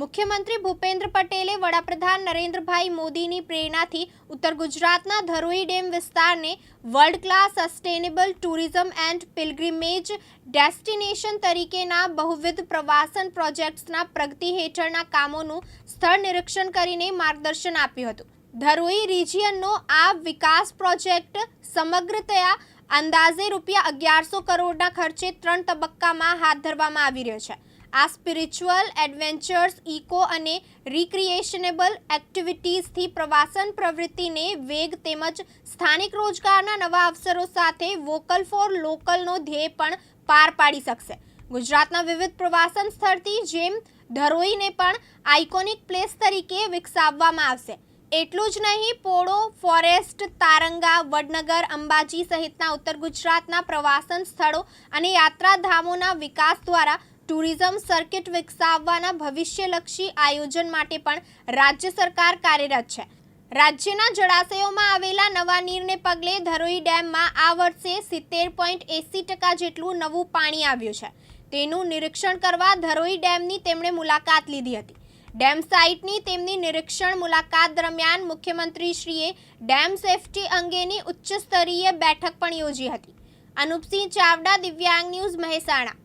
મુખ્યમંત્રી ભૂપેન્દ્ર પટેલે વડાપ્રધાન નરેન્દ્રભાઈ મોદીની પ્રેરણાથી ઉત્તર ગુજરાતના ધરોઈ ડેમ વિસ્તારને world class sustainable tourism and pilgrimage destination તરીકેના બહુવિધ પ્રવાસન પ્રોજેક્ટ્સના પ્રગતિ હેઠળના કામોનું સ્થળ નિરીક્ષણ કરીને માર્ગદર્શન આપ્યું હતું. ધરોઈ રિજિયનનો આ વિકાસ પ્રોજેક્ટ સમગ્રતયા અંદાજે રૂપિયા અગિયારસો કરોડના ખર્ચે ત્રણ તબક્કામાં હાથ ધરવામાં આવી રહ્યો છે. આ સ્પિરિચ્યુઅલ એડવેન્ચર્સ ઇકો અને રિક્રિએશનેબલ એક્ટિવિટીઝથી પ્રવાસન પ્રવૃત્તિને વેગ તેમજ સ્થાનિક રોજગારના નવા અવસરો સાથે વોકલ ફોર લોકલનો ધ્યેય પણ પાર પાડી શકશે. ગુજરાતના વિવિધ પ્રવાસન સ્થળથી જેમ ધરોઈને પણ આઇકોનિક પ્લેસ તરીકે વિકસાવવામાં આવશે. એટલું જ નહીં, પોળો ફોરેસ્ટ તારંગા, વડનગર, અંબાજી સહિતના ઉત્તર ગુજરાતના પ્રવાસન સ્થળો અને યાત્રાધામોના વિકાસ દ્વારા ટુરિઝમ સર્કિટ વિકસાવવાના ભવિષ્યલક્ષી આયોજન માટે પણ રાજ્ય સરકાર કાર્યરત છે. રાજ્યના જળાશયોમાં આવેલા નવા નીરને પગલે ધરોઈ ડેમમાં આ વર્ષે સિત્તેર પોઈન્ટ એંસી ટકા જેટલું નવું પાણી આવ્યું છે. તેનું નિરીક્ષણ કરવા ધરોઈ ડેમની તેમણે મુલાકાત લીધી હતી. ડેમ સાઇટની તેમની નિરીક્ષણ મુલાકાત દરમિયાન મુખ્યમંત્રીશ્રીએ ડેમ સેફટી અંગેની ઉચ્ચ સ્તરીય બેઠક પણ યોજી હતી. અનુપસિંહ ચાવડા, દિવ્યાંગ ન્યૂઝ મહેસાણા.